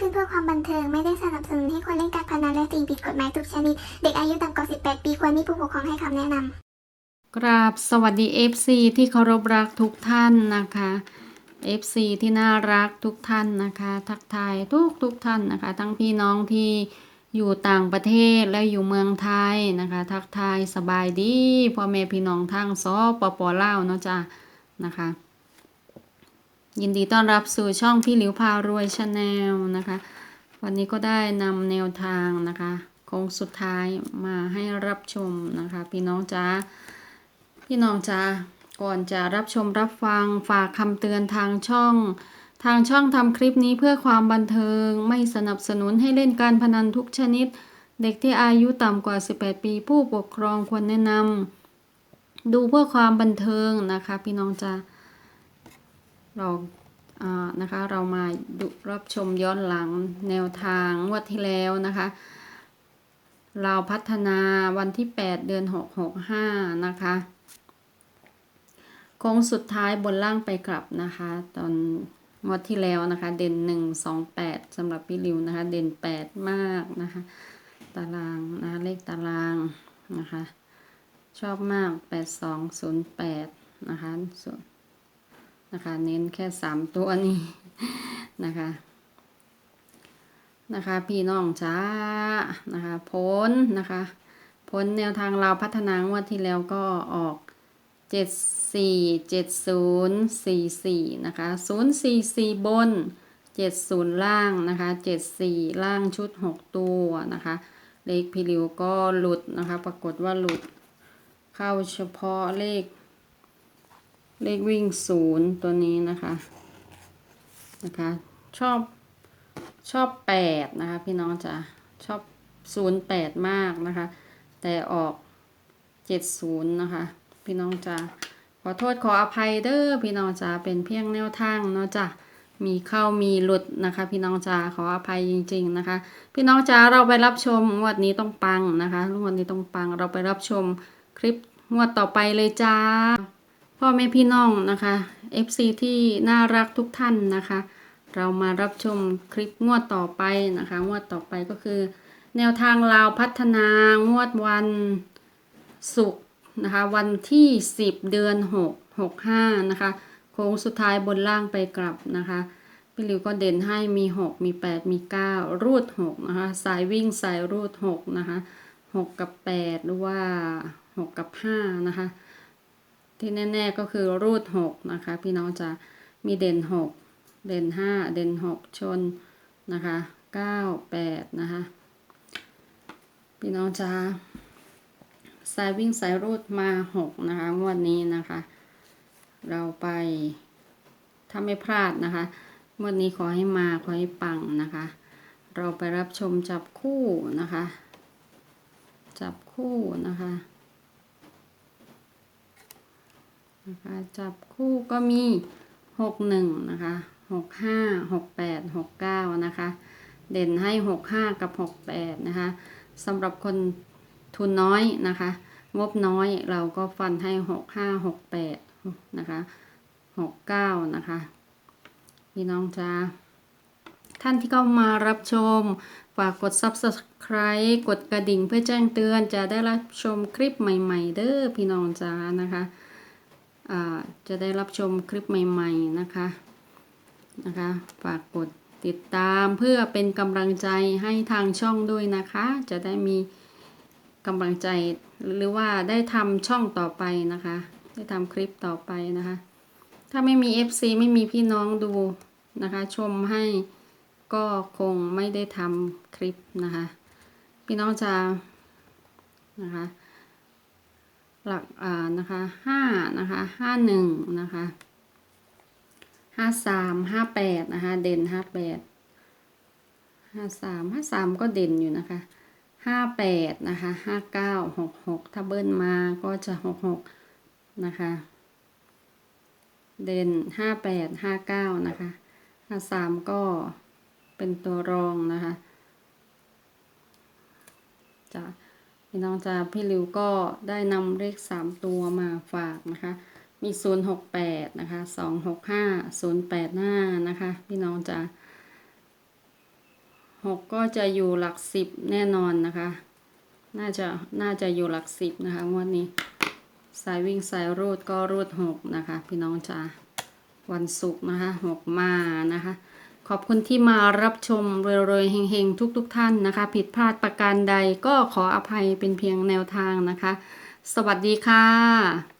ขึ้นเพื่อความบันเทิง ไม่ได้สนับสนุนให้คนเล่นการพนันและสิ่งผิดกฎหมายทุกชนิด เด็กอายุต่ำกว่า 18 ปีควรมีผู้ปกครองให้คำแนะนำกราบสวัสดี FC ที่เคารพรักทุกท่านนะคะ FC ที่น่ารักทุกท่านนะคะ ทักทายทุกทุกท่านนะคะ ทั้งพี่น้องที่อยู่ต่างประเทศและอยู่เมืองไทยนะคะ ทักทายสบายดีพ่อแม่พี่น้องทางสปปอเล่าเนาะจ้ะนะคะ ยินดีต้อนรับสู่ช่องพี่หลิวพารวยชาแนลนะคะ วันนี้ก็ได้นำแนวทางนะคะโค้งสุดท้ายมาให้รับชมนะคะ พี่น้องจ้าพี่น้องจ้าก่อนจะรับชมรับฟังฝากคำเตือนทางช่อง ทางช่องทำคลิปนี้เพื่อความบันเทิงไม่สนับสนุนให้เล่นการพนันทุกชนิด เด็กที่อายุต่ำกว่า 18 ปีผู้ปกครองควรแนะนำดูเพื่อความบันเทิงนะคะ พี่น้องจ้าเราอ่า นะคะเรามาดูรับชมย้อนหลังแนวทางงวดที่แล้วนะคะเราพัฒนาวันที่ 8 เดือน 6 6 5 นะคะโค้งสุดท้ายบนล่างไปกลับนะคะ ตอนงวดที่แล้วนะคะ เด่น 1 2 8สำหรับพี่ริวนะคะ เด่น 8 มากนะคะ ตารางนะคะเลขตารางนะคะ ชอบมาก 8 2 0 8 นะคะส่วน นะคะ เน้นแค่3ตัวนี้นะคะ นะคะ พี่น้องจ้านะคะพ้นนะคะพ้นแนวทางเราพัฒนางวดที่แล้วก็ออกเจ็ดสี่เจ็ดศูนย์สี่สี่นะคะศูนย์สี่สี่บนเจ็ดศูนย์ล่างนะคะเจ็ดสี่ล่างชุดหกตัวนะคะเลขพิริวก็หลุดนะคะ ปรากฏว่าหลุดเข้าเฉพาะเลข เลขวิ่งศูนย์ตัวนี้นะคะนะคะ ชอบชอบแปดนะคะ พี่น้องจ๋าชอบศูนย์แปดมากนะคะ แต่ออกเจ็ดศูนย์นะคะ พี่น้องจ๋าขอโทษขออภัยเด้อพี่น้องจ๋าเป็นเพียงแนวทางเนาะจ้ะมีเข้ามีหลุดนะคะ พี่น้องจ๋าขออภัยจริง ๆนะคะ พี่น้องจ๋าเราไปรับชมงวดนี้ต้องปังนะคะงวดนี้ต้องปังเราไปรับชมคลิปงวดต่อไปเลยจ้า พ่อแม่พี่น้องนะคะ FC ที่น่ารักทุกท่านนะคะ เรามารับชมคลิปงวดต่อไปนะคะ งวดต่อไปก็คือ แนวทางลาวพัฒนางวดวันศุกร์นะคะ วันที่ 10 เดือน 6 65 นะคะ โค้งสุดท้ายบนล่างไปกลับนะคะพี่ลิวก็เด่นให้มี 6 มี 8 มี 9 รูด 6 นะคะ สายวิ่งสายรูด 6 นะคะ 6 กับ 8 หรือว่า 6 กับ 5 นะคะ ที่แน่ๆก็คือรูด 6 นะคะ พี่น้องจะมีเด่น 6 เด่นห้าเด่นหกชนนะคะเก้าแปดนะคะ พี่น้องจ้าสายวิ่งสายรูดมาหกนะคะ งวดนี้นะคะ เราไปถ้าไม่พลาดนะคะงวดนี้ขอให้มาขอให้ปังนะคะ เราไปรับชมจับคู่นะคะ จับคู่นะคะ นะคะจับคู่ก็มีหกหนึ่งนะคะหกห้าหกแปดหกเก้านะคะ เด่นให้หกห้ากับหกแปดนะคะสำหรับคนทุนน้อยนะคะ งบน้อยเราก็ฟันให้หกห้าหกแปดนะคะหกเก้านะคะพี่น้องจ้าท่านที่เข้ามารับชม ฝากกด subscribe กดกระดิ่งเพื่อแจ้งเตือนจะได้รับชมคลิปใหม่ ๆ เด้อพี่น้องจ้านะคะ จะได้รับชมคลิปใหม่ ๆนะคะนะคะ ฝากกดติดตามเพื่อเป็นกำลังใจให้ทางช่องด้วยนะคะ จะได้มีกำลังใจหรือว่าได้ทำช่องต่อไปนะคะ ได้ทำคลิปต่อไปนะคะ ถ้าไม่มี FC ไม่มีพี่น้องดูนะคะ ชมให้ก็คงไม่ได้ทำคลิปนะคะ พี่น้องจะนะคะ หลักอ่านะคะห้านะคะห้าหนึ่งนะคะห้าสามห้าแปดนะคะ เด่นห้าแปดห้าสามห้าสามก็เด่นอยู่นะคะห้าแปดนะคะห้าเก้าหกหกถ้าเบิ้ลมาก็จะหกหกนะคะ เด่นห้าแปดห้าเก้านะคะห้าสามก็เป็นตัวรองนะคะจะ พี่น้องจ้าพี่ริวก็ได้นำเลขสามตัวมาฝากนะคะ มีศูนย์หกแปดนะคะสองหกห้าศูนย์แปดห้านะคะ พี่น้องจ้าหกก็จะอยู่หลักสิบแน่นอนนะคะ น่าจะน่าจะอยู่หลักสิบนะคะงวดนี้ สายวิ่งสายรูดก็รูดหกนะคะ พี่น้องจ๋าวันศุกร์นะคะหกมานะคะ ขอบคุณที่มารับชมรวยๆเฮงๆ ทุกๆทท่านนะคะ ผิดพลาดประการใดก็ขออภัยเป็นเพียงแนวทางนะคะ สวัสดีค่ะ